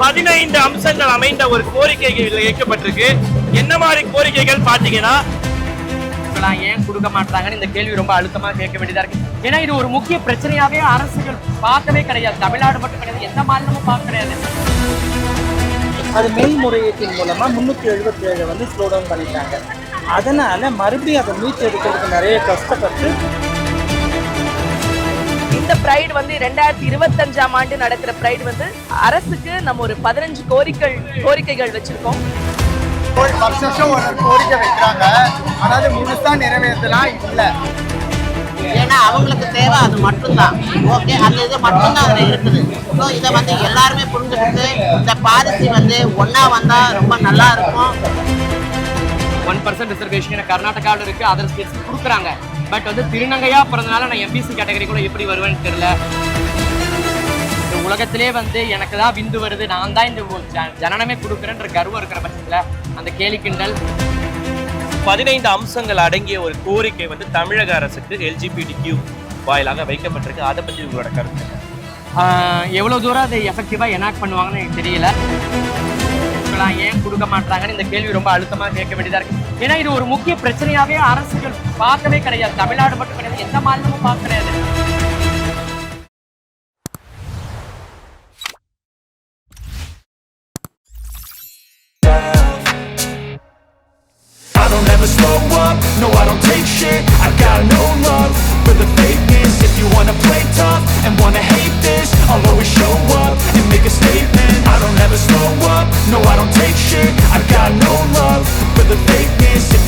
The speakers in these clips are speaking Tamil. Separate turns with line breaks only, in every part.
பதினைந்து அம்சங்கள் அமைந்த ஒரு கோரிக்கைகள் வைக்கப்பட்டிருக்கு. என்ன மாதிரி கோரிக்கைகள் பாத்தீங்கன்னா
இப்பெல்லாம் ஏன் கொடுக்க மாட்டாங்கன்னு இந்த கேள்வி ரொம்ப அழுத்தமா கேட்க வேண்டியதா இருக்கு. ஏன்னா இது ஒரு முக்கிய பிரச்சனையாவே அரசுகள் பார்க்கவே கிடையாது. தமிழ்நாடு மட்டும் கிடையாது. எந்த மாநிலமும் பார்க்க கிடையாது.
அது மேல்முறையீட்டின் மூலமா முன்னூத்தி எழுபத்தி ஏழு வந்து ஸ்லோ டவுன் பண்ணிட்டாங்க. அதனால மறுபடியும் அதை மீட்டு எடுக்கிறதுக்கு நிறைய கஷ்டப்பட்டு
இந்த பிரைட் வந்து ரெண்டாயிரத்தி இருபத்தஞ்சாம் ஆண்டு நடக்கிற பிரைட் வந்து அரசுக்கு நம்ம ஒரு பதினஞ்சு கோரிக்கை கோரிக்கைகள் வச்சிருக்கோம்.
வருஷம் வருஷம் ஒரு கோரிக்கை வைக்கிறாங்க. ஆனால் அது முழுசா நிறைவேற்றலாம் இல்லை.
ஏன்னா அவங்களுக்கு தேவை அது மட்டும்தான். ஓகே அந்த இது மட்டும்தான் அதில் இருக்குது. ஸோ இதை வந்து எல்லாருமே புரிஞ்சுக்கிட்டு இந்த பாலிசி வந்து ஒன்றா வந்தால் ரொம்ப நல்லா இருக்கும்.
ஒன் பர்சன்ட் ரிசர்வேஷன் கர்நாடகாவில் இருக்கு. அதர் ஸ்டேட்ஸ் கொடுக்குறாங்க. பட் வந்து திருநங்கையா பிறந்தனால நான் எம்பிசி கேட்டகரிக்குள்ள எப்படி வருவேன்னு தெரியல. இந்த உலகத்திலே வந்து எனக்கு தான் விந்து வருது. நான் தான் இந்த ஜனனமே கொடுக்குறேன்ற கர்வம் இருக்கிற பட்சத்தில் அந்த கேலி கிண்டல்.
பதினைந்து அம்சங்கள் அடங்கிய ஒரு கோரிக்கை வந்து தமிழக அரசுக்கு எல்ஜிபிடி கியூ வாயிலாக வைக்கப்பட்டிருக்கு. அதை பத்தி உங்களோட கருத்து
ஆஹ் எவ்வளவு தூரம் அதை எஃபெக்டிவா எனாக்ட் பண்ணுவாங்கன்னு எனக்கு தெரியல. மாட்டாங்களா ஏன் கொடுக்க மாட்டாங்கன்னு இந்த கேள்வி ரொம்ப அழுத்தமா கேட்க வேண்டியதா இருக்கு. ஏன்னா இது ஒரு முக்கிய பிரச்சனையாவே அரசுகள் பார்க்கவே கிடையாது. தமிழ்நாடு மட்டும் கிடையாது எந்த மாநிலமும் பார்க்க கிடையாது.
dance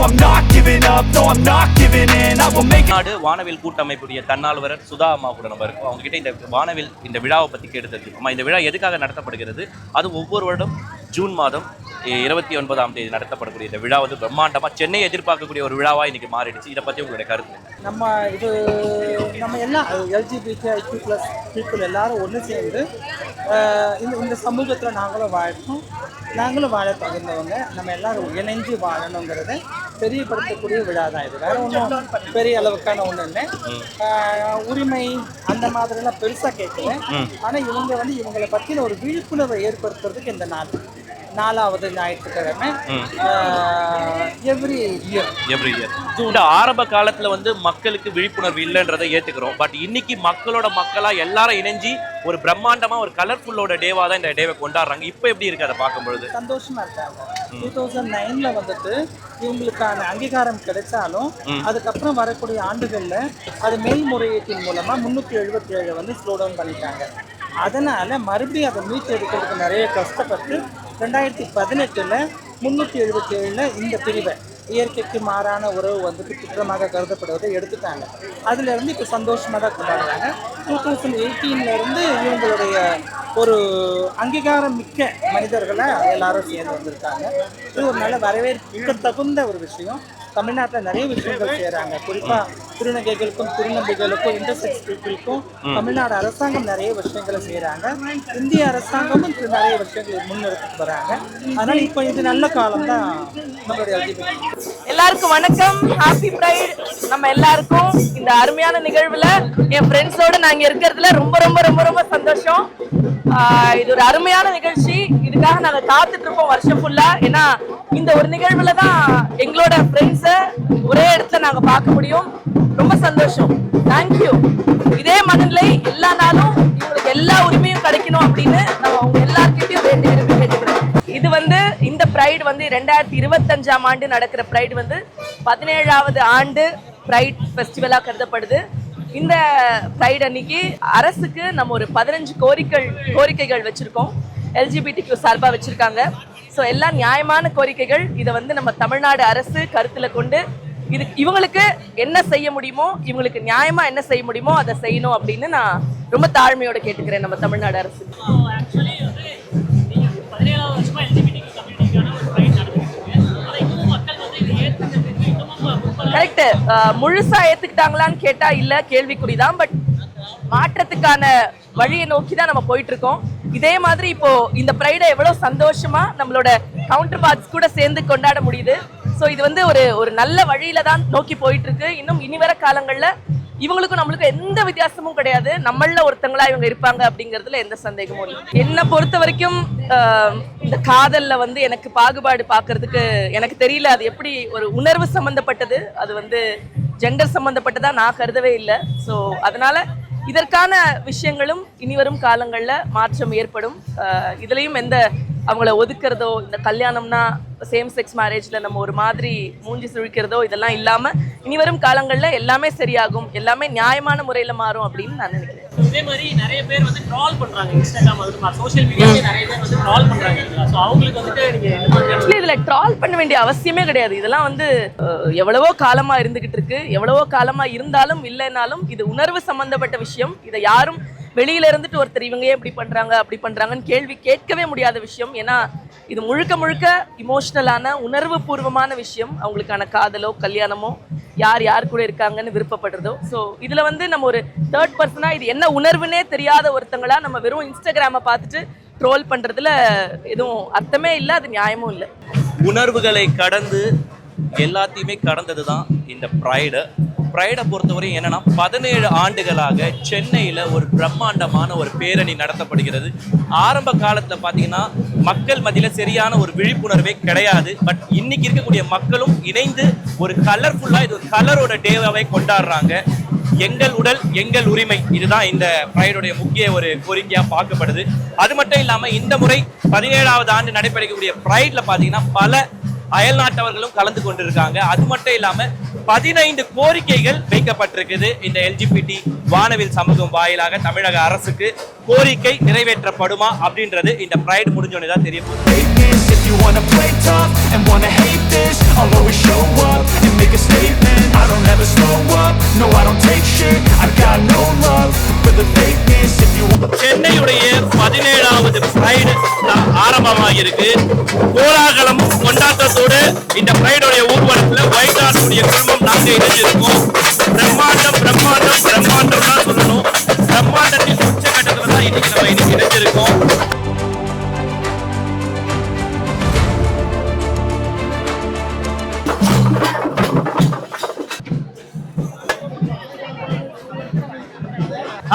I'm not giving up, no, I'm not giving in. I will make it.
நாடு வானவில் கூட்டமைப்புடைய தன்னால்வரர் சுதா அம்மா கூட நம்ம இருக்கோம். அவங்க கிட்ட இந்த வானவில் இந்த விழாவை பத்தி கேட்டு தெரிஞ்சுக்கோம் அம்மா இந்த விழா எதுக்காக நடத்தப்படுகிறது? அது ஒவ்வொரு வருடம் ஜூன் மாதம் இருபத்தி ஒன்பதாம் தேதி நடத்தப்படக்கூடிய இந்த விழா வந்து பிரம்மாண்டமா சென்னை எதிர்பார்க்கக்கூடிய ஒரு விழாவா இன்னைக்கு மாறிடுச்சு. இதை பத்தி உங்களுடைய கருத்து?
நம்ம இது நம்ம எல்லாம் எல்ஜிபிடி ஐக்யூ ப்ளஸ் பீப்புள் எல்லாரும் ஒன்று சேர்ந்து இந்த இந்த சமூகத்தில் நாங்களும் வாழணும். நாங்களும் வாழ தகுந்தவங்க. நம்ம எல்லாரும் இணைஞ்சு வாழணுங்கிறத தெரியப்படுத்தக்கூடிய விழா தான் இது. வேற ஒன்றும் பெரிய அளவுக்கான ஒன்றும் இல்லை. உரிமை அந்த மாதிரிலாம் பெருசாக கேட்கல. ஆனால் இவங்க வந்து இவங்களை பற்றின ஒரு விழிப்புணர்வை ஏற்படுத்துறதுக்கு இந்த நாள். நாலாவது ஞாயிற்றுக்கிழமை எவ்ரி இயர்
எவ்ரி இயர் இந்த ஆரம்ப காலத்துல வந்து மக்களுக்கு விழிப்புணர்வு இல்லைன்றதை ஏத்துக்கிறோம். பட் இன்னைக்கு மக்களோட மக்களா எல்லாரும் இணைஞ்சு ஒரு பிரம்மாண்டமா ஒரு கலர்ஃபுல்லோட டேவா தான் இந்த டேவை கொண்டாடுறாங்க. இப்போ எப்படி இருக்கு அதை பார்க்கும் பொழுது
சந்தோஷமா இருக்காங்க. டூ தௌசண்ட் நைன்ல வந்துட்டு இவங்களுக்கான அங்கீகாரம் கிடைச்சாலும் அதுக்கப்புறம் வரக்கூடிய ஆண்டுகள்ல அது மேல்முறையீட்டின் மூலமா முன்னூத்தி எழுபத்தி ஏழு வந்து ஸ்லோ டவுன் பண்ணிட்டாங்க. அதனால மறுபடியும் அதை மீட்டு எடுக்கிறதுக்கு நிறைய கஷ்டப்பட்டு ரெண்டாயிரத்தி பதினெட்டில் முந்நூற்றி எழுபத்தி ஏழில் இந்த பிரிவை இயற்கைக்கு மாறான உறவு வந்துட்டு குற்றமாக கருதப்படுவதை எடுத்துட்டாங்க. அதுல இருந்து இப்போ சந்தோஷமாக தான் கொண்டாடுறாங்க. டூ தௌசண்ட் எயிட்டீன்லேருந்து இவங்களுடைய ஒரு அங்கீகாரம் மிக்க மனிதர்களை எல்லாரும் சேர்ந்து வந்திருக்காங்க. இது ஒரு நல்ல வரவேற்க தகுந்த ஒரு விஷயம். தமிழ்நாட்டில் நிறைய விஷயங்கள் செய்கிறாங்க குறிப்பாக திருநங்கைகளுக்கும் திருநம்பிகளுக்கும் இன்டர்செக்ஸ் பீப்புளுக்கும் தமிழ்நாடு அரசாங்கம் நிறைய விஷயங்களை செய்கிறாங்க இந்திய அரசாங்கமும் நிறைய விஷயங்களை முன்னெடுத்துட்டு வராங்க. அதனால் இப்போ இது நல்ல காலம் தான் நம்மளுடைய
எல்லாருக்கும் வணக்கம். ஹாப்பி பிரைட் நம்ம எல்லாருக்கும் இந்த அருமையான நிகழ்வுல என் ஃப்ரெண்ட்ஸோட நாங்க இருக்கிறதுல ரொம்ப ரொம்ப ரொம்ப ரொம்ப சந்தோஷம். இது ஒரு அருமையான நிகழ்ச்சி. இதுக்காக நாங்க காத்துட்டு இருப்போம் வருஷம் ஃபுல்லா ஏன்னா இந்த ஒரு நிகழ்வுல தான் எங்களோட ஃப்ரெண்ட்ஸை ஒரே இடத்துல நாங்க பார்க்க முடியும். ரொம்ப சந்தோஷம். தேங்க்யூ இதே மனநிலை எல்லா நாளும் இவங்களுக்கு எல்லா உரிமையும் கிடைக்கணும் அப்படின்னு நம்ம அவங்க எல்லார்கிட்டயும் வேண்டி விரும்பி கேட்டுக்கிறோம் இது வந்து இந்த பிரைட் வந்து ரெண்டாயிரத்தி இருபத்தஞ்சாம் ஆண்டு நடக்கிற பிரைட் வந்து பதினேழாவது ஆண்டு பிரைட் ஃபெஸ்டிவலாக கருதப்படுது. இந்த பிரைட் அன்னைக்கு அரசுக்கு நம்ம ஒரு பதினஞ்சு கோரிக்கை கோரிக்கைகள் வச்சுருக்கோம். எல்ஜிபிடிக்கு சார்பாக வச்சுருக்காங்க. ஸோ எல்லா நியாயமான கோரிக்கைகள் இதை வந்து நம்ம தமிழ்நாடு அரசு கருத்தில் கொண்டு இது இவங்களுக்கு என்ன செய்ய முடியுமோ இவங்களுக்கு நியாயமா என்ன செய்ய முடியுமோ அதை செய்யணும் அப்படின்னு நான் ரொம்ப தாழ்மையோட கேட்டுக்கிறேன் நம்ம தமிழ்நாடு அரசு. கரெக்ட் முழுசா ஏத்துக்கிட்டாங்களான்னு கேட்டா இல்ல கேள்விக்குறிதான் பட் மாற்றத்துக்கான வழியை நோக்கி தான் நம்ம போயிட்டு இருக்கோம். இதே மாதிரி இப்போ இந்த ப்ரைடை எவ்வளவு சந்தோஷமா நம்மளோட கவுண்டர் பார்ட்ஸ் கூட சேர்ந்து கொண்டாட முடியுது. ஸோ இது வந்து ஒரு ஒரு நல்ல வழியில தான் நோக்கி போயிட்டு இருக்கு இன்னும் இனி வர காலங்கள்ல இவங்களுக்கும் நம்மளுக்கும் எந்த வித்தியாசமும் கிடையாது. நம்மள ஒருத்தங்களா இவங்க இருப்பாங்க அப்படிங்கறதுல எந்த சந்தேகமும் இல்லை. என்னை பொறுத்த வரைக்கும் ஆஹ், இந்த காதல்ல வந்து எனக்கு பாகுபாடு பாக்குறதுக்கு எனக்கு தெரியல. அது எப்படி ஒரு உணர்வு சம்பந்தப்பட்டது? அது வந்து ஜெண்டர் சம்பந்தப்பட்டதா நான் கருதவே இல்லை. ஸோ அதனால இதற்கான விஷயங்களும் இனி வரும் மாற்றம் ஏற்படும். இதுலேயும் இதுலயும் எந்த அவங்கள ஒதுக்குறதோ இந்த கல்யாணம்னா சேம் செக்ஸ் மேரேஜ்ல நம்ம ஒரு மாதிரி மூஞ்சி சுழிக்கிறதோ இதெல்லாம் இல்லாம இனி வரும் காலங்கள்ல எல்லாமே சரியாகும் எல்லாமே நியாயமான முறையில மாறும் அப்படின்னு நான் நினைக்கிறேன்.
இதே மாதிரி நிறைய பேர் வந்து ட்ரால் பண்றாங்க இன்ஸ்டாகிராம் அது சோஷியல் மீடியாவே நிறைய பேர் வந்து ட்ரால் பண்றாங்க ஸோ அவங்களுக்கு வந்துட்டு நீங்க என்ன மாதிரியான
ஆக்சுவலி இதுல ட்ரால் பண்ண வேண்டிய அவசியமே கிடையாது. இதெல்லாம் வந்து எவ்வளவோ காலமா இருந்துகிட்டு இருக்கு. எவ்வளவோ காலமா இருந்தாலும் இல்லைனாலும் இது உணர்வு சம்பந்தப்பட்ட விஷயம். இதை யாரும் வெளியில இருந்துட்டு ஒருத்தர் இவங்க ஏன் இப்படி பண்றாங்க அப்படி பண்றாங்கன்னு கேள்வி கேட்கவே முடியாத விஷயம். ஏன்னா இது முழுக்க முழுக்க இமோஷனலான உணர்வு பூர்வமான விஷயம். அவங்களுக்கான காதலோ கல்யாணமோ யார் யார் கூட இருக்காங்கன்னு விருப்பப்படுறதோ. ஸோ இதில் வந்து நம்ம ஒரு தேர்ட் பர்சனா இது என்ன உணர்வுனே தெரியாத ஒருத்தங்களா நம்ம வெறும் இன்ஸ்டாகிராமை பார்த்துட்டு ட்ரோல் பண்ணுறதுல எதுவும் அர்த்தமே இல்லை அது நியாயமும் இல்லை.
உணர்வுகளை கடந்து எல்லாத்தையுமே கடந்தது தான் இந்த ப்ரைடு ப்ரைடை பொறுத்தவரையும் என்னன்னா பதினேழு ஆண்டுகளாக சென்னையில் ஒரு பிரம்மாண்டமான ஒரு பேரணி நடத்தப்படுகிறது. ஆரம்ப காலத்தில் பார்த்தீங்கன்னா மக்கள் மத்தியில் சரியான ஒரு விழிப்புணர்வே கிடையாது. பட் இன்னைக்கு இருக்கக்கூடிய மக்களும் இணைந்து ஒரு கலர்ஃபுல்லாக இது ஒரு கலரோட டேவாகவே கொண்டாடுறாங்க. எங்கள் உடல் எங்கள் உரிமை இதுதான் இந்த ப்ரைடுடைய முக்கிய ஒரு கோரிக்கையாக பார்க்கப்படுது. அது மட்டும் இல்லாமல் இந்த முறை பதினேழாவது ஆண்டு நடைபெறக்கூடிய ப்ரைடில் பார்த்தீங்கன்னா பல அயல் நாட்டவர்களும் கலந்து கொண்டிருக்காங்க. அது மட்டும் இல்லாம பதினைந்து கோரிக்கைகள் வைக்கப்பட்டிருக்குது. இந்த எல்ஜிபிடி வானவில் சமூகம் வாயிலாக தமிழக அரசுக்கு கோரிக்கை நிறைவேற்றப்படுமா அப்படின்றது இந்த ப்ரைடு முடிஞ்சோடனே தான் தெரிய போகுது.
Fakeness, If you wanna play tough and wanna hate this I'll always show up and make a statement. I don't ever slow up, no I don't take shit. I got no love for the fakeness. If you
சென்னையுடைய பதினேழாவது பிரைடு ஆரம்பமாகியிருக்கு. கோலாகலமும் கொண்டாட்டத்தோடு இந்த பிரைடோடைய ஊர்வலத்துல வைகாட்டுடைய குடும்பம் நாங்க இணைஞ்சிருக்கோம். பிரம்மாண்டம் பிரம்மாண்டம் பிரம்மாண்டம் தான் சொல்லணும். பிரம்மாண்டத்தின் உச்சகட்டத்துல தான் இன்னைக்கு நம்ம இன்னைக்கு இணைஞ்சிருக்கோம்.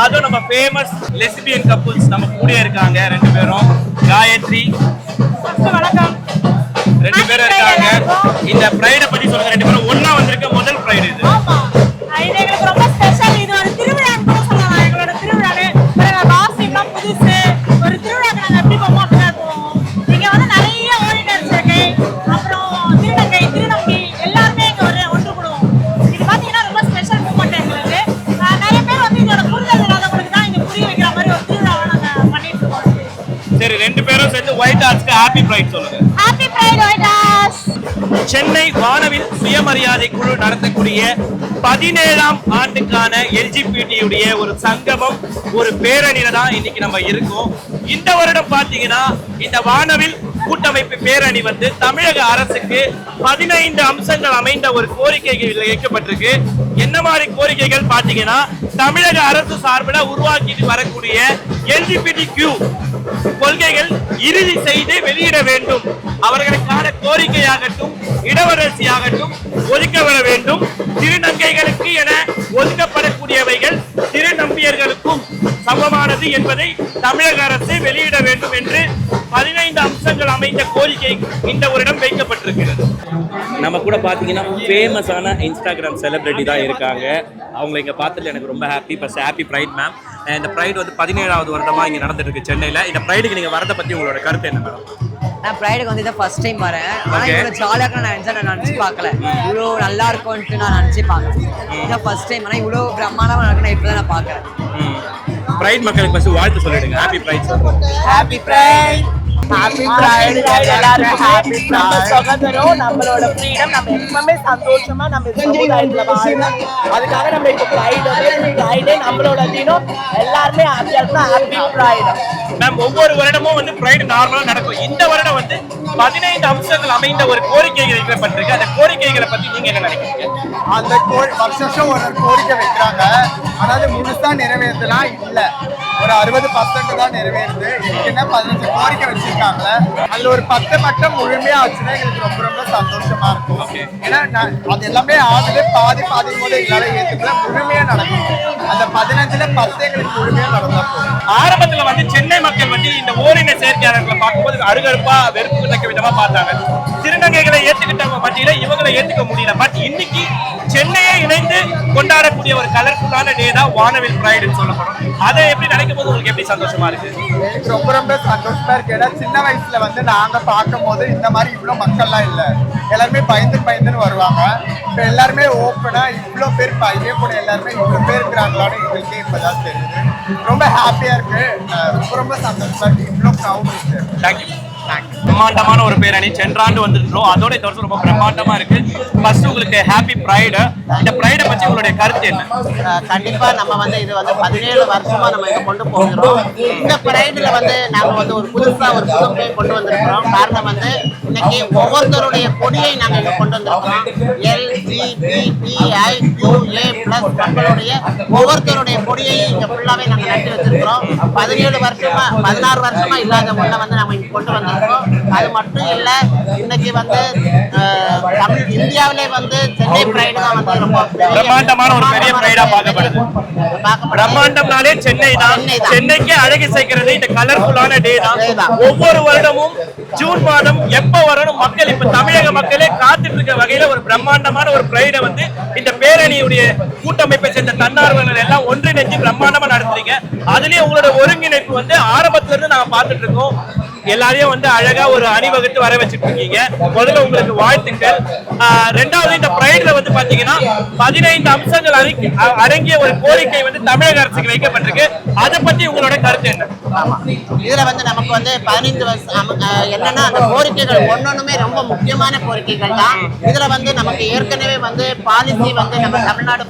அதுவும் நம்ம ஃபேமஸ் லெஸ்பியன் கப்புள்ஸ் நம்ம கூட இருக்காங்க ரெண்டு பேரும். காயத்ரி.
வணக்கம்.
ரெண்டு பேரும் இருக்காங்க. இந்த பிரைட பத்தி சொல்லுங்க. ரெண்டு பேரும் ஒண்ணா வந்திருக்க. முதல் பிரைடு இது.
இது எங்களுக்கு ரொம்ப ஸ்பெஷல் இது ஒரு திருவிழான்னு கூட சொல்லலாம். எங்களோட திருவிழான்னு காஸ்டியூம்லாம் புதுசு. ஒரு திருவிழாக்கு நாங்கள் எப்படி போவோம் அப்படிதான் போவோம். இங்க வந்து நிறைய இருக்கு அப்புறம் திருநங்கை திருநம்பி எல்லாருமே இங்க ஒரு ஒன்று கூடுவோம் இது பார்த்தீங்கன்னா ரொம்ப ஸ்பெஷல் மூமெண்ட் எங்களுக்கு. நிறைய பேர் வந்து இதோட புரிதல் இல்லாதவங்களுக்கு தான் இது புரிய வைக்கிற மாதிரி ஒரு திருவிழாவை நாங்கள் பண்ணிட்டு இருக்கோம்.
சரி ரெண்டு பேரும் சேர்ந்து ஒயிட் ஹார்ஸ்க்கு ஹாப்பி பிரைட் சொல்லுங்க. சென்னை வானவில் சுயமரியாதை குழு நடத்தக்கூடிய பதினேழாம் ஆண்டுக்கான எல்ஜிபிடி உடைய ஒரு சங்கமம் ஒரு பேரணியில தான் இன்னைக்கு நம்ம இருக்கோம். இந்த வருடம் பாத்தீங்கன்னா இந்த வானவில் கூட்டமைப்பு பேரணி வந்து தமிழக அரசுக்கு பதினைந்து அம்சங்கள் அமைந்த ஒரு கோரிக்கைகள் வைக்கப்பட்டிருக்கு. என்ன மாதிரி கோரிக்கைகள் பாத்தீங்கன்னா தமிழக அரசு சார்பில் உருவாக்கிட்டு வரக்கூடிய எல்ஜிபிடி கியூ கொள்கைகள் இறுதி செய்து வெளியிட வேண்டும். அவர்களுக்கான கோரிக்கையாகட்டும் இடவரசியாகட்டும் ஒதுக்க வர வேண்டும். திருநங்கைகளுக்கு என ஒதுக்கப்படக்கூடியவைகள் திருநம்பியர்களுக்கும் சமமானது என்பதை தமிழக அரசு வெளியிட வேண்டும் என்று பதினைந்து அம்சங்கள் அமைந்த கோரிக்கை இந்த வருடம் நம்ம கூட பார்த்தீங்கன்னா ஃபேமஸான இன்ஸ்டாகிராம் செலிபிரிட்டி தான் இருக்காங்க. அவங்களை இங்கே பார்த்ததுல எனக்கு ரொம்ப happy first happy pride ma'am இந்த ப்ரைட் வந்து பதினேழாவது வருடமாக இங்கே நடந்துட்டு இருக்கு சென்னையில். இந்த ப்ரைடுக்கு நீங்கள் வரதை பற்றி உங்களோட கருத்து என்ன மேடம்
நான் ப்ரைடுக்கு வந்து இதை ஃபர்ஸ்ட் டைம் வரேன். ஆனால். இவ்வளோ ஜாலியாக நான் நினச்சா நான் நினச்சி பார்க்கல. இவ்வளோ நல்லா இருக்கும்ன்ட்டு நான் நினச்சி பார்க்கல. இதான் ஃபர்ஸ்ட் டைம் ஆனால் இவ்வளோ பிரம்மாண்டமாக நடக்கு நான் இப்போ தான் நான் பார்க்குறேன்.
ப்ரைட் மக்களுக்கு ஃபர்ஸ்ட் வாழ்த்து சொல்லிடுங்க. Happy pride
happy pride
happy pride எல்லாருக்குமே நம்ம சுதந்திரம் நம்மளோட ஃப்ரீடம் நம்ம எப்பவுமே சந்தோஷமா நம்ம சமுதாயத்துல வாழணும் அதுக்காக நம்ம இப்போ பிரைடே பிரைடே நம்மளோட தினம். எல்லாருமே ஹாப்பியா இருக்கணும் ஹாப்பி பிரைட்
மேம் ஒவ்வொரு வருடமும் வந்து ப்ரைடு நார்மலா நடக்கும். இந்த வருடம் வந்து பதினைந்து அம்சங்கள் அமைந்த ஒரு கோரிக்கைகள் வைக்கப்பட்டிருக்கு அந்த கோரிக்கைகளை பத்தி நீங்க என்ன நினைக்கிறீங்க?
அந்த கோரி வருஷ வருஷம் ஒரு ஒரு கோரிக்கை வைக்கிறாங்க. அதாவது முழுசா நிறைவேற்றலாம் இல்ல. ஒரு அறுபது பர்சன்ட் தான் நிறைவேறுது. என்ன பதினஞ்சு கோரிக்கை வச்சிருக்காங்க. அதுல ஒரு பத்து மட்டும் முழுமையா ஆச்சுன்னா எங்களுக்கு ரொம்ப ரொம்ப சந்தோஷமா இருக்கும். ஏன்னா அது எல்லாமே ஆகுது. பாதி பாதி போது எங்களால ஏத்துக்கல. முழுமையா நடக்கும் அந்த பதினஞ்சுல பத்து எங்களுக்கு முழுமையா நடந்தா
ஆரம்பத்துல வந்து சென்னை மக்கள் வந்து இந்த ஓரின சேர்க்கையாளர்களை பார்க்கும்போது அருகருப்பா வெறுப்பு தக்க விதமா பார்த்தாங்க. ஏத்துக்கிட்டவங்க மத்தியில இவங்களை ஏத்துக்க முடியல. பட் இன்னைக்கு சென்னையை இணைந்து கொண்டாடக்கூடிய ஒரு கலர்ஃபுல்லான டே தான் வானவில் பிரைடுன்னு சொல்லப்படும். அதை எப்படி நினைக்கும் போது உங்களுக்கு எப்படி சந்தோஷமா இருக்கு?
எனக்கு ரொம்ப ரொம்ப சந்தோஷமா இருக்கு. ஏன்னா சின்ன வயசுல வந்து நாங்க பார்க்கும் போது இந்த மாதிரி இவ்வளவு மக்கள்லாம் இல்ல. எல்லாருமே பயந்து பயந்துன்னு வருவாங்க. இப்ப எல்லாருமே ஓப்பனா இவ்வளவு பேர் பையன் கூட எல்லாருமே இவ்வளவு பேர் இருக்கிறாங்களான்னு எங்களுக்கே இப்பதான் தெரியுது. ரொம்ப ஹாப்பியா இருக்கு. ரொம்ப ரொம்ப சந்தோஷமா இருக்கு. இவ்வளவு க்ரௌட் இருக்கு.
தேங்க்யூ பிரம்மாண்டமான ஒரு பேரணி சென்றாண்டு வந்திருக்கிறோம் அதோட இந்த வருஷம் ரொம்ப பிரம்மாண்டமா இருக்கு. ஃபர்ஸ்ட் உங்களுக்கு ஹாப்பி ப்ரைடு இந்த ப்ரைடை பற்றி உங்களுடைய கருத்து என்ன?
கண்டிப்பா நம்ம வந்து இது வந்து பதினேழு வருஷமா நம்ம இதை கொண்டு போகிறோம். இந்த ப்ரைடில் வந்து நாங்கள் வந்து ஒரு புதுசாக ஒரு புதுமையை கொண்டு வந்திருக்கிறோம். காரணம் வந்து இன்னைக்கு ஒவ்வொருத்தருடைய கொடியை நாங்க இங்க கொண்டு வந்திருக்கிறோம் L G B T I Q A plus மக்களுடைய ஒவ்வொருத்தருடைய கொடியையும் இங்க ஃபுல்லாவே நாங்க நட்டு வச்சிருக்கிறோம் பதினேழு வருஷமா பதினாறு வருஷமா இல்லாத ஒண்ணை வந்து நம்ம இங்க கொண்டு வந்திருக்கோம் அது மட்டும் இல்ல இன்னைக்கு வந்து தமிழ் இந்தியாவிலே வந்து சென்னை பிரைடு தான் வந்து ரொம்ப
பிரம்மாண்டமான ஒரு பெரிய பிரைடா பார்க்கப்படுது. பிரம்மாண்டம்னாலே சென்னை தான்
சென்னை தான்.
சென்னைக்கு அழகு சேர்க்கிறது இந்த கலர்ஃபுல்லான டே தான். ஒவ்வொரு வருடமும் ஜூன் மாதம் எப்ப வரணும் மக்கள் இப்ப தமிழக மக்களே காத்துட்டு இருக்க வகையில ஒரு பிரம்மாண்டமான ஒரு பிரைடை வந்து இந்த பேரணியுடைய கூட்டமைப்பை சேர்ந்த தன்னார்வலர்கள் எல்லாம் ஒன்றிணைஞ்சு பிரம்மாண்டமா நடத்துறீங்க. அதுலயும் உங்களோட ஒருங்கிணைப்பு வந்து ஆரம்பத்துல இருந்து நாங்க பார்த்துட்டு இருக்கோம். எல்லாரையும் வந்து அழகா ஒரு அணிவகுத்து வர வச்சுட்டு இருக்கீங்க முதல்ல உங்களுக்கு வாழ்த்துக்கள். ஆஹ் ரெண்டாவது இந்த பிரைட்ல வந்து பாத்தீங்கன்னா பதினைந்து அம்சங்கள் அடங்கிய ஒரு கோரிக்கை வந்து தமிழக அரசுக்கு வைக்கப்பட்டிருக்கு. அதை பத்தி உங்களோட கருத்து என்ன?
ஆமா. இதுல வந்து நமக்கு வந்து பதினைந்து வருஷம் என்னன்னா அந்த கோரிக்கைகள் ஒன்னொண்ணுமே ரொம்ப முக்கியமான கோரிக்கைகள் தான். இதுல வந்து நமக்கு ஏற்கனவே வந்து பாலிசி வந்து நம்ம தமிழ்நாடு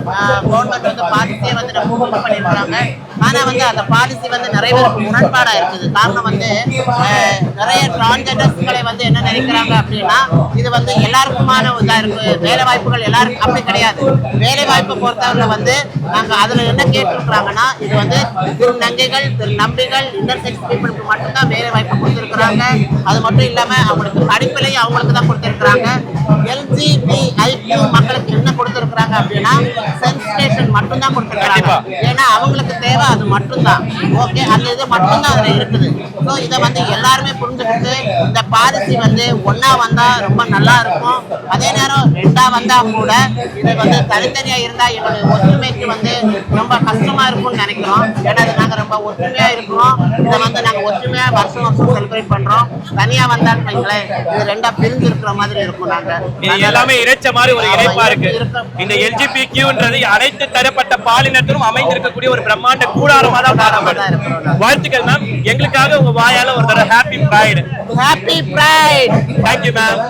கவர்மெண்ட் வந்து பாலிசியை வந்து நம்ம கொண்டு பண்ணிருக்காங்க ஆனா வந்து அந்த பாலிசி வந்து நிறைய பேருக்கு முரண்பாடா இருக்குது. காரணம் வந்து நிறைய டிரான்ஜெண்டர்ஸ்களை வந்து என்ன நினைக்கிறாங்க அப்படின்னா இது வந்து எல்லாருக்குமான இதா இருக்கு. வேலை வாய்ப்புகள் எல்லாருக்கும் அப்படி கிடையாது. வேலை வாய்ப்பை பொறுத்தவரை வந்து நாங்க அதுல என்ன கேட்டிருக்கிறாங்கன்னா இது வந்து திருநங்கைகள் திருநம்பிகள் இன்டர்செக்ஸ் பீப்புளுக்கு மட்டும்தான் வேலை வாய்ப்பு கொடுத்துருக்குறாங்க. அது மட்டும் இல்லாம அவங்களுக்கு படிப்பிலையும் அவங்களுக்கு தான் கொடுத்துருக்குறாங்க. எல்ஜிபிஐக்யூ மக்களுக்கு என்ன கொடுத்துருக்குறாங்க அப்படின்னா சென்சேஷன் மட்டும்தான் கொடுத்துருக்காங்க ஏன்னா அவங்களுக்கு தேவை அது மட்டும்தான். ஓகே அந்த இது மட்டும்தான் அதுல இருக்குது. ஸோ இதை வந்து எல்லாருமே புரிஞ்சுக்கிட்டு இந்த பாலிசி வந்து ஒண்ணா வந்தா ரொம்ப நல்லா இருக்கும். அதே நேரம் ரெண்டா வந்தா கூட இது வந்து தனித்தனியா இருந்தா எங்களுடைய ஒற்றுமைக்கு வந்து ரொம்ப கஷ்டமா இருக்கும்னு நினைக்கிறோம். ஏன்னா இது நாங்க ரொம்ப ஒற்றுமையா இருக்கிறோம். இதை வந்து நாங்க ஒற்றுமையா வருஷம் வருஷம் செலிப்ரேட் பண்றோம். தனியா வந்தான்னு வைங்களேன் இது ரெண்டா பிரிஞ்சு இருக்கிற மாதிரி இருக்கும் நாங்க.
எல்லாமே இணைச்ச மாதிரி ஒரு இணைப்பா இருக்கு. இந்த எல்ஜிபி கியூன்றது அனைத்து தரப்பட்ட பாலினத்திலும் அமைந்திருக்கக்கூடிய ஒரு பிரம்மாண்ட கூடாரமா தான் வாழ்த்துக்கள் மேம் எங்களுக்காக உங்க வாயால ஒரு தடவை happy pride
happy pride
thank you ma'am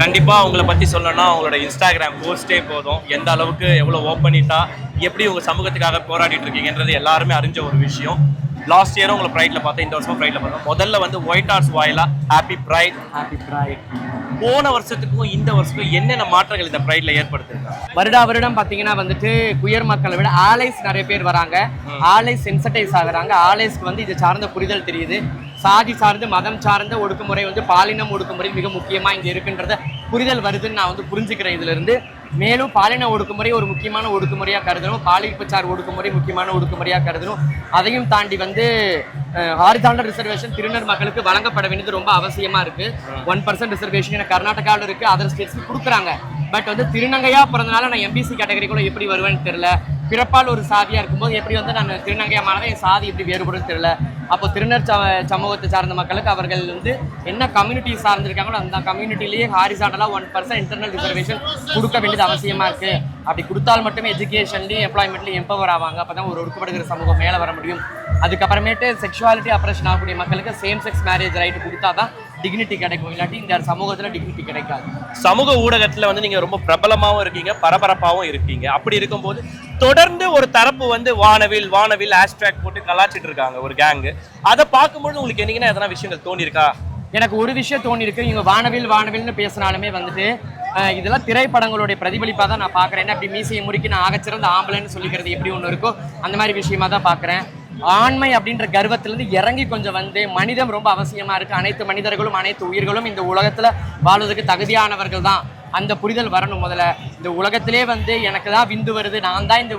கண்டிப்பா உங்களை பத்தி சொல்லணும்னா உங்களோட இன்ஸ்டாகிராம் போஸ்டே போதும். எந்த அளவுக்கு எவ்வளவு ஓப்பனிட்டா எப்படி உங்க சமூகத்துக்காக போராடிட்டு இருக்கீங்கன்றது எல்லாருமே அறிஞ்ச ஒரு விஷயம். லாஸ்ட் இயரும் உங்களை ப்ரைட்ல பார்த்தேன் இந்த வருஷமும் ப்ரைட்ல பார்த்தோம் முதல்ல வந்து ஒயிட் ஹார்ஸ் வாயிலா ஹாப்பி ப்ரைட்
ஹாப்பி ப்ரைட்
போன வருஷத்துக்கும் இந்த வருஷத்துக்கும் என்னென்ன மாற்றங்கள் இந்த ப்ரைட்ல ஏற்படுத்திருக்காங்க
வருடா வருடம் பார்த்தீங்கன்னா வந்துட்டு குயர் மக்களை விட ஆலைஸ் நிறைய பேர் வராங்க. ஆலைஸ் சென்சடைஸ் ஆகுறாங்க. ஆலைஸ்க்கு வந்து இது சார்ந்த புரிதல் தெரியுது. சாதி சார்ந்து மதம் சார்ந்த ஒடுக்குமுறை வந்து பாலினம் ஒடுக்குமுறை மிக முக்கியமாக இங்கே இருக்குன்றத புரிதல் வருதுன்னு நான் வந்து புரிஞ்சுக்கிறேன் இதிலிருந்து. மேலும் பாலின ஒடுக்குமுறை ஒரு முக்கியமான ஒடுக்குமுறையாக கருதணும். பாலினச்சார் ஒடுக்குமுறை முக்கியமான ஒடுக்குமுறையாக கருதணும். அதையும் தாண்டி வந்து ஹாரிசாண்டல் ரிசர்வேஷன் திருநர் மக்களுக்கு வழங்கப்பட வேண்டியது ரொம்ப அவசியமாக இருக்குது ஒன் பர்சன்ட் ரிசர்வேஷன் எனக்கு கர்நாடகாவில் இருக்குது அதர் ஸ்டேட்ஸ்க்கு கொடுக்குறாங்க. பட் வந்து திருநங்கையாக பிறந்தனால நான் எம்பிசி கேட்டகரிக்குள்ள எப்படி வருவேன்னு தெரில பிறப்பால் ஒரு சாதியாக இருக்கும்போது எப்படி வந்து நான் திருநங்கையா என் சாதி எப்படி வேறுபடும் தெரியல. அப்போ திருநர் ச- சமூகத்தை சார்ந்த மக்களுக்கு அவர்கள் வந்து என்ன கம்யூனிட்டி சார்ந்திருக்காங்களோ அந்த கம்யூனிட்டிலேயே ஹாரிசாண்டலாக ஒன் பர்சன்ட் இன்டர்னல் ரிசர்வேஷன் கொடுக்க வேண்டியது அவசியமாக இருக்குது அப்படி கொடுத்தால் மட்டுமே எஜுகேஷன்லையும் எம்ப்ளாய்மெண்ட்லையும் எம்பவர் ஆவாங்க. அப்போ தான் ஒரு ஒடுக்கப்படுகிற சமூகம் மேலே வர முடியும். அதுக்கப்புறமேட்டு செக்ஷுவாலிட்டி ஆப்ரேஷன் ஆகக்கூடிய மக்களுக்கு சேம் செக்ஸ் மேரேஜ் ரைட்டு கொடுத்தா தான் டிக்னிட்டி கிடைக்கும். இல்லாட்டி இந்த சமூகத்தில் டிக்னிட்டி கிடைக்காது.
சமூக ஊடகத்துல வந்து நீங்க ரொம்ப பிரபலமாவும் இருக்கீங்க பரபரப்பாவும் இருக்கீங்க. அப்படி இருக்கும்போது தொடர்ந்து ஒரு தரப்பு வந்து வானவில் வானவில் ஹேஷ்டேக் போட்டு கலாச்சிட்டு இருக்காங்க ஒரு கேங்கு அதை பார்க்கும்போது உங்களுக்கு என்னைக்குன்னா எதனா விஷயங்கள் தோணியிருக்கா?
எனக்கு ஒரு விஷயம் தோணி இருக்கு இவங்க வானவில் வானவில்னு பேசினாலுமே வந்துட்டு இதெல்லாம் திரைப்படங்களுடைய பிரதிபலிப்பாக தான் நான் பார்க்குறேன். அப்படி மீசையை முறுக்கி நான் ஆகச்சிறந்த ஆம்பளைன்னு சொல்லிக்கிறது எப்படி ஒன்று இருக்கோ அந்த மாதிரி விஷயமா தான் பார்க்குறேன். ஆண்மை அப்படின்ற கர்வத்திலேருந்து இறங்கி கொஞ்சம் வந்து மனிதம் ரொம்ப அவசியமா இருக்கு. அனைத்து மனிதர்களும் அனைத்து உயிர்களும் இந்த உலகத்துல வாழ்வதற்கு தகுதியானவர்கள் தான். அந்த புரிதல் வரணும் முதல்ல. இந்த உலகத்திலே வந்து எனக்கு தான் விந்து வருது நான் தான் இந்த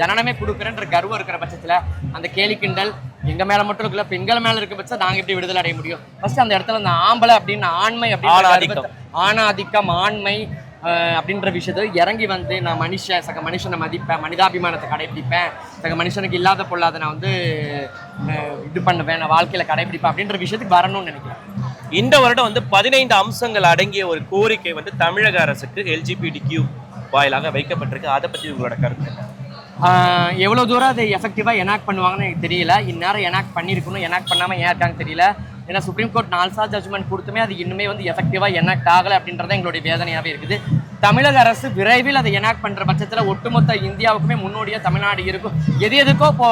ஜனனமே கொடுக்குறேன்ற கர்வம் இருக்கிற பட்சத்துல அந்த கேலி கிண்டல் எங்க மேல மட்டும் இருக்குல்ல பெண்கள் மேல இருக்க பட்சம் நாங்க எப்படி விடுதலை அடைய முடியும்? ஃபர்ஸ்ட் அந்த இடத்துல அந்த ஆம்பளை அப்படின்னு ஆண்மை அப்படின்னு
ஆணாதிக்கம்.
ஆணாதிக்கம் ஆண்மை அப்படின்ற விஷயத்துல இறங்கி வந்து நான் மனுஷன் சக மனுஷனை மதிப்பேன் மனிதாபிமானத்தை கடைபிடிப்பேன் சக மனுஷனுக்கு இல்லாத பொல்லாத நான் வந்து இது பண்ணுவேன் நான் வாழ்க்கையில கடைபிடிப்பேன் அப்படின்ற விஷயத்துக்கு வரணும்னு நினைக்கிறேன்.
இந்த வருடம் வந்து பதினைந்து அம்சங்கள் அடங்கிய ஒரு கோரிக்கை வந்து தமிழக அரசுக்கு எல்ஜிபிடி கியூ வாயிலாக வைக்கப்பட்டிருக்கு. அதை பத்தி உங்களோட கருத்து
எவ்வளவு தூரம் அதை எஃபெக்டிவாக எனாக்ட் பண்ணுவாங்கன்னு எனக்கு தெரியல. இந்நேரம் எனாக்ட் பண்ணியிருக்கணும் எனாக்ட் பண்ணாமல் ஏன் இருக்காங்க தெரியல. ஏன்னா சுப்ரீம் கோர்ட் நால்சா ஜட்மெண்ட் கொடுத்துமே அது இன்னுமே வந்து எஃபெக்டிவாக எனாக்ட் ஆகலை அப்படின்றது எங்களுடைய வேதனையாகவே இருக்குது. தமிழக அரசு விரைவில் அதை எனாக்ட் பண்ணுற பட்சத்தில் ஒட்டுமொத்த இந்தியாவுக்குமே முன்னோடியாக தமிழ்நாடு இருக்கும். எது எதுக்கோ இப்போ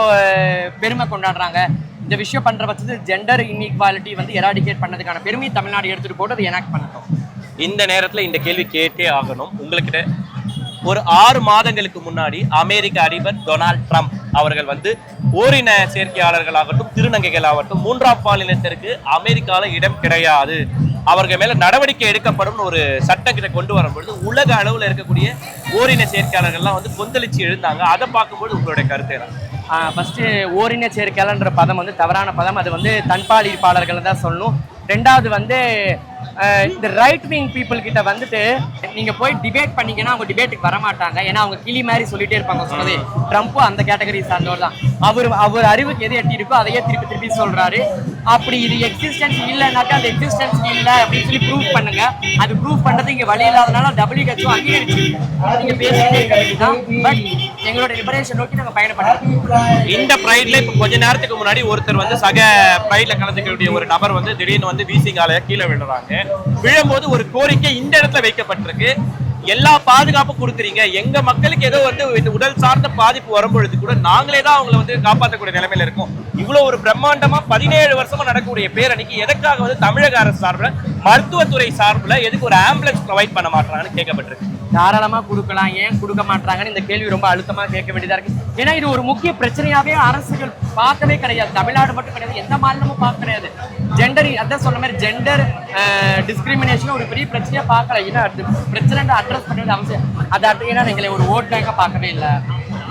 பெருமை கொண்டாடுறாங்க. இந்த விஷயம் பண்ணுற பட்சத்தில் ஜெண்டர் இன்இக்வாலிட்டி வந்து எராடிகேட் பண்ணதுக்கான பெருமையை தமிழ்நாடு எடுத்துகிட்டு போட்டு அதை எனாக்ட் பண்ணட்டும்.
இந்த நேரத்தில் இந்த கேள்வி கேட்டே ஆகணும். உங்ககிட்ட ஒரு ஆறு மாதங்களுக்கு முன்னாடி அமெரிக்க அதிபர் டொனால்ட் ட்ரம்ப் அவர்கள் வந்து ஓரின சேர்க்கையாளர்களாகட்டும் திருநங்கைகளாகட்டும் மூன்றாம் பாலினத்திற்கு அமெரிக்காவில் இடம் கிடையாது. அவர்கள் மேல நடவடிக்கை எடுக்கப்படும் ஒரு சட்டங்களை கொண்டு வரும்பொழுது உலக அளவில் இருக்கக்கூடிய ஓரின சேர்க்கையாளர்கள்லாம் வந்து கொந்தளிச்சு எழுந்தாங்க. அதை பார்க்கும்போது உங்களுடைய கருத்து
ஃபஸ்ட்டு ஓரின சேர்க்கையாளன்ற பதம் வந்து தவறான பதம். அது வந்து தன்பால் ஈர்ப்பாளர்கள் தான் சொல்லணும். ரெண்டாவது வந்து இந்த ரைட் விங் பீப்புள் கிட்ட வந்துட்டு நீங்க போய் டிபேட் பண்ணீங்கன்னா அவங்க டிபேட்டுக்கு வர மாட்டாங்க ஏன்னா அவங்க கிளி மாதிரி சொல்லிட்டே இருப்பாங்க சொன்னதே. ட்ரம்ப்பும் அந்த கேட்டகரி சார்ந்தவர் தான். அவர் அவர் அறிவுக்கு எது எட்டி இருக்கோ அதையே திருப்பி திருப்பி சொல்றாரு. அப்படி இது எக்ஸிஸ்டன்ஸ் இல்லைனாக்கா அந்த எக்ஸிஸ்டன்ஸ் இல்லை அப்படின்னு சொல்லி ப்ரூவ் பண்ணுங்க. அது ப்ரூவ் பண்றது இங்க வழி இல்லாதனால டபிள்யூஹெச்ஓ அங்கீகரிச்சு நீங்க பேசிக்கிட்டே இருக்கிறது பட் எங்களோட லிபரேஷன் நோக்கி நாங்க பயணப்படுறோம்
இந்த பிரைட்ல இப்ப கொஞ்ச நேரத்துக்கு முன்னாடி ஒருத்தர் வந்து சக பிரைட்ல கலந்துக்கக்கூடிய ஒரு நபர் வந்து திடீர்னு வந்து வீசிங்கால கீழே விழுறாங்க. விழும்போது ஒரு கோரிக்கை இந்த இடத்துல வைக்கப்பட்டிருக்கு. எல்லா பாதுகாப்பும் கொடுக்குறீங்க. எங்க மக்களுக்கு ஏதோ வந்து இந்த உடல் சார்ந்த பாதிப்பு வரும்பொழுது கூட நாங்களே தான் அவங்களை வந்து காப்பாற்றக்கூடிய நிலைமையில இருக்கோம். இவ்வளவு ஒரு பிரம்மாண்டமா பதினேழு வருஷமா நடக்கக்கூடிய பேரணிக்கு எதுக்காக வந்து தமிழக அரசு சார்பில் மருத்துவத்துறை சார்பில் எதுக்கு ஒரு ஆம்புலன்ஸ் ப்ரொவைட் பண்ண மாட்டாங்கன்னு கேட்கப்பட்டிருக்கு.
தாராளமா கொடுக்கலாம். ஏன் கொடுக்க மாட்டாங்கன்னு இந்த கேள்வி ரொம்ப அழுத்தமா கேட்க வேண்டியதா இருக்கு. ஏன்னா இது ஒரு முக்கிய பிரச்சனையாவே அரசுகள் பார்க்கவே கிடையாது. தமிழ்நாடு மட்டும் கிடையாது எந்த மாநிலமும் பார்க்க கிடையாது. ஜெண்டர் அதான் சொன்ன மாதிரி ஜெண்டர் டிஸ்கிரிமினேஷன் ஒரு பெரிய பிரச்சனையா பார்க்கல. ஏன்னா பிரச்சனை அட்ரஸ் பண்ண வேண்டிய அவசியம் அதை ஏன்னா எங்களை ஒரு ஓட் பேங்கா பார்க்கவே இல்லை.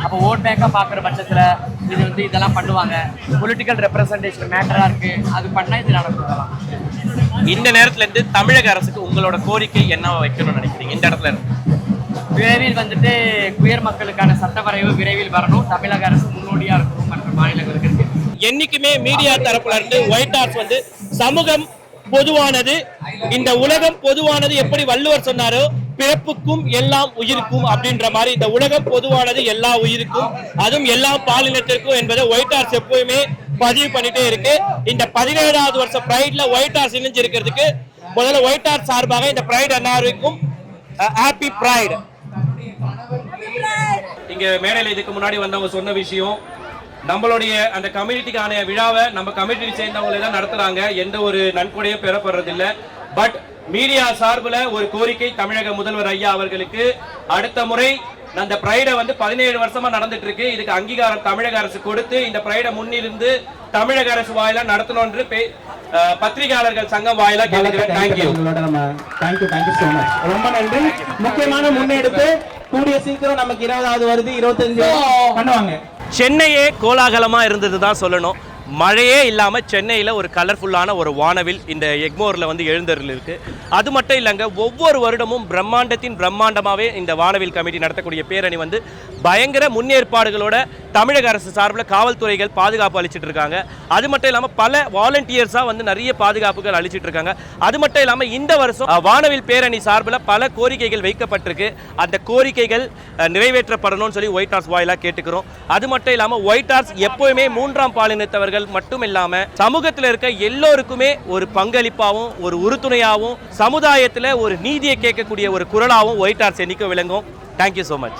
அப்போ ஓட் பேங்கா பார்க்குற பட்சத்துல இது வந்து இதெல்லாம் பண்ணுவாங்க. பொலிட்டிக்கல் ரெப்ரசன்டேஷன் மேட்டரா இருக்கு. அது பண்ணா இது நடக்கும்
இந்த நேரத்துல இருந்து தமிழக அரசுக்கு உங்களோட கோரிக்கை என்ன வைக்கணும்னு நினைக்கிறீங்க? இந்த இடத்துல இருந்து.
விரைவில் வந்துட்டு குயர் மக்களுக்கான சட்ட வரைவு விரைவில் வரணும். தமிழக அரசு முன்னோடியா இருக்கணும் மற்ற மாநிலங்களுக்கு. இருக்கு
என்னைக்குமே மீடியா தரப்புல இருந்து ஒயிட் ஹார்ஸ் வந்து சமூகம் பொதுவானது இந்த உலகம் பொதுவானது எப்படி வள்ளுவர் சொன்னாரோ பிறப்புக்கும் எல்லாம் உயிருக்கும் அப்படின்ற மாதிரி இந்த உலகம் பொதுவானது எல்லா உயிருக்கும் அதுவும் எல்லா பாலினத்திற்கும் என்பதை ஒயிட் ஹார்ஸ் எப்பவுமே பதிவு பண்ணிட்டே இருக்கு. இந்த பதினேழாவது வருஷம் பிரைட்ல ஒயிட் ஹார்ஸ் இணைஞ்சு இருக்கிறதுக்கு முதல்ல ஒயிட் ஹார்ஸ் சார்பாக இந்த பிரைட் அன்னாருக்கும் ஹாப்பி பிரைட் இங்க மேடையில் இதுக்கு முன்னாடி வந்தவங்க சொன்ன விஷயம் நம்மளுடைய அந்த கம்யூனிட்டிக்கான விழாவை நம்ம கம்யூனிட்டி சேர்ந்தவங்களே தான் நடத்துறாங்க. எந்த ஒரு நன்கொடையும் பெறப்படுறதில்லை. பட் மீடியா சார்புல ஒரு கோரிக்கை தமிழக முதல்வர் ஐயா அவர்களுக்கு. அடுத்த முறை அந்த பிரைடை வந்து பதினேழு வருஷமா நடந்துட்டு இருக்கு இதுக்கு அங்கீகாரம் தமிழக அரசு கொடுத்து இந்த பிரைடை முன்னிருந்து தமிழக அரசு வாயிலா நடத்தணும்னு பத்திரிகையாளர்கள் சங்கம் வாயிலா கேட்கிறேன் தேங்க்யூ
தேங்க்யூ தேங்க்யூ மச் ரொம்ப நன்றி. முக்கியமான முன்னெடுப்பு. கூடிய சீக்கிரம் நமக்கு இருபதாவது வருது இருபத்தஞ்சு பண்ணுவாங்க.
சென்னையே கோலாகலமா இருந்தது தான் சொல்லணும். மழையே இல்லாமல் சென்னையில் ஒரு கலர்ஃபுல்லான ஒரு வானவில் இந்த எக்மோரில் வந்து எழுந்தருள் இருக்குது அது மட்டும் இல்லைங்க ஒவ்வொரு வருடமும் பிரம்மாண்டத்தின் பிரம்மாண்டமாகவே இந்த வானவில் கமிட்டி நடத்தக்கூடிய பேரணி வந்து பயங்கர முன்னேற்பாடுகளோட தமிழக அரசு சார்பில் காவல்துறைகள் பாதுகாப்பு அளிச்சுட்டு இருக்காங்க. அது மட்டும் இல்லாமல் பல வாலண்டியர்ஸாக வந்து நிறைய பாதுகாப்புகள் அளிச்சுட்டு இருக்காங்க. அது மட்டும் இல்லாமல் இந்த வருஷம் வானவில் பேரணி சார்பில் பல கோரிக்கைகள் வைக்கப்பட்டிருக்கு. அந்த கோரிக்கைகள் நிறைவேற்றப்படணும்னு சொல்லி ஒயிட் ஹார்ஸ் வாயிலாக கேட்டுக்கிறோம். அது மட்டும் இல்லாமல் ஒயிட் ஹார்ஸ் எப்போவுமே மூன்றாம் பாலினத்தவர்கள் மட்டும் இல்லாமல் சமூகத்தில் இருக்க எல்லோருக்குமே ஒரு பங்களிப்பாகவும் ஒரு உறுதுணையாகவும் சமுதாயத்தில் ஒரு நீதியை கேட்கக்கூடிய ஒரு குரலாகவும் ஒயிட் ஹார்ஸ் எண்ணிக்கை விளங்கும். Thank you so much